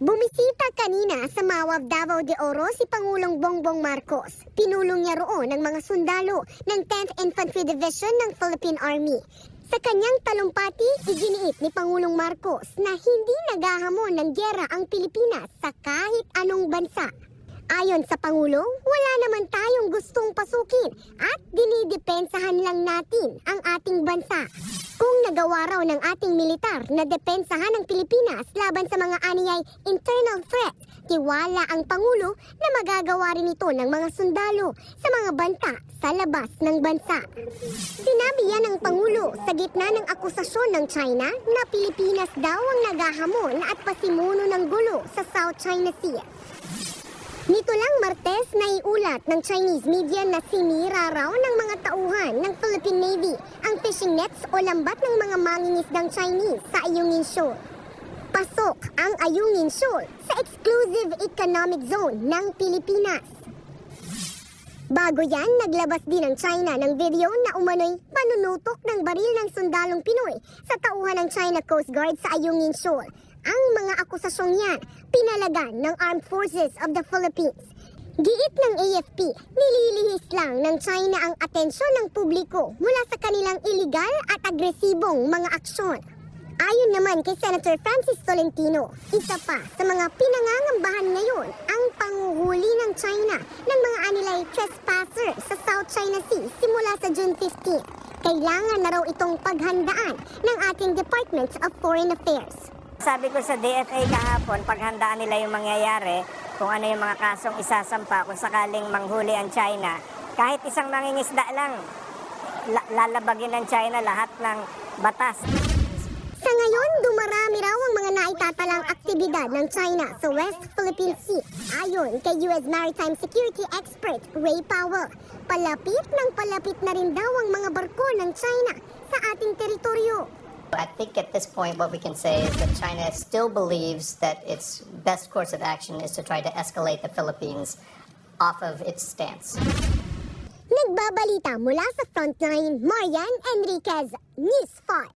Bumisita kanina sa Mawab Davao de Oro si Pangulong Bongbong Marcos. Pinulong niya roon ng mga sundalo ng 10th Infantry Division ng Philippine Army. Sa kanyang talumpati, iginiit ni Pangulong Marcos na hindi naghahamon ng gyera ang Pilipinas sa kahit anong bansa. Ayon sa Pangulo, wala naman tayong gustong pasukin at dinidepensahan lang natin ang ating bansa. Kung nagawa raw ng ating militar na depensahan ng Pilipinas laban sa mga aniyay internal threat, tiwala ang Pangulo na magagawa rin ito ng mga sundalo sa mga banta sa labas ng bansa. Sinabi yan ng Pangulo sa gitna ng akusasyon ng China na Pilipinas daw ang naghahamon at pasimuno ng gulo sa South China Sea. Nito lang Martes naiulat ng Chinese media na sinira raw ng mga tauhan ng Philippine Navy ang fishing nets o lambat ng mga mangingisdang Chinese sa Ayungin Shoal. Pasok ang Ayungin Shoal sa exclusive economic zone ng Pilipinas. Bago yan, naglabas din ang China ng video na umano'y panunutok ng baril ng sundalong Pinoy sa tauhan ng China Coast Guard sa Ayungin Shoal. Ang mga akusasyong yan, pinalagan ng Armed Forces of the Philippines. Giit ng AFP, nililihis lang ng China ang atensyon ng publiko mula sa kanilang iligal at agresibong mga aksyon. Ayon naman kay Senator Francis Tolentino, isa pa sa mga pinangangambahan ngayon ang panguhuli ng China ng mga anilay trespasser sa South China Sea simula sa June 15. Kailangan na raw itong paghandaan ng ating Department of Foreign Affairs. Sabi ko sa DFA kahapon, paghandaan nila yung mangyayari, kung ano yung mga kasong isasampa, kung sakaling manghuli ang China, kahit isang mangingisda lang, la- lalabagin ng China lahat ng batas. Sa ngayon, dumarami raw ang mga naitatalang aktibidad ng China sa West Philippine Sea. Ayon kay US Maritime Security Expert Ray Powell, palapit ng palapit na rin daw ang mga barko ng China sa ating teritoryo. I think at this point, what we can say is that China still believes that its best course of action is to try to escalate the Philippines off of its stance. Nagbabalita mula sa frontline, Marian Enriquez, News 5.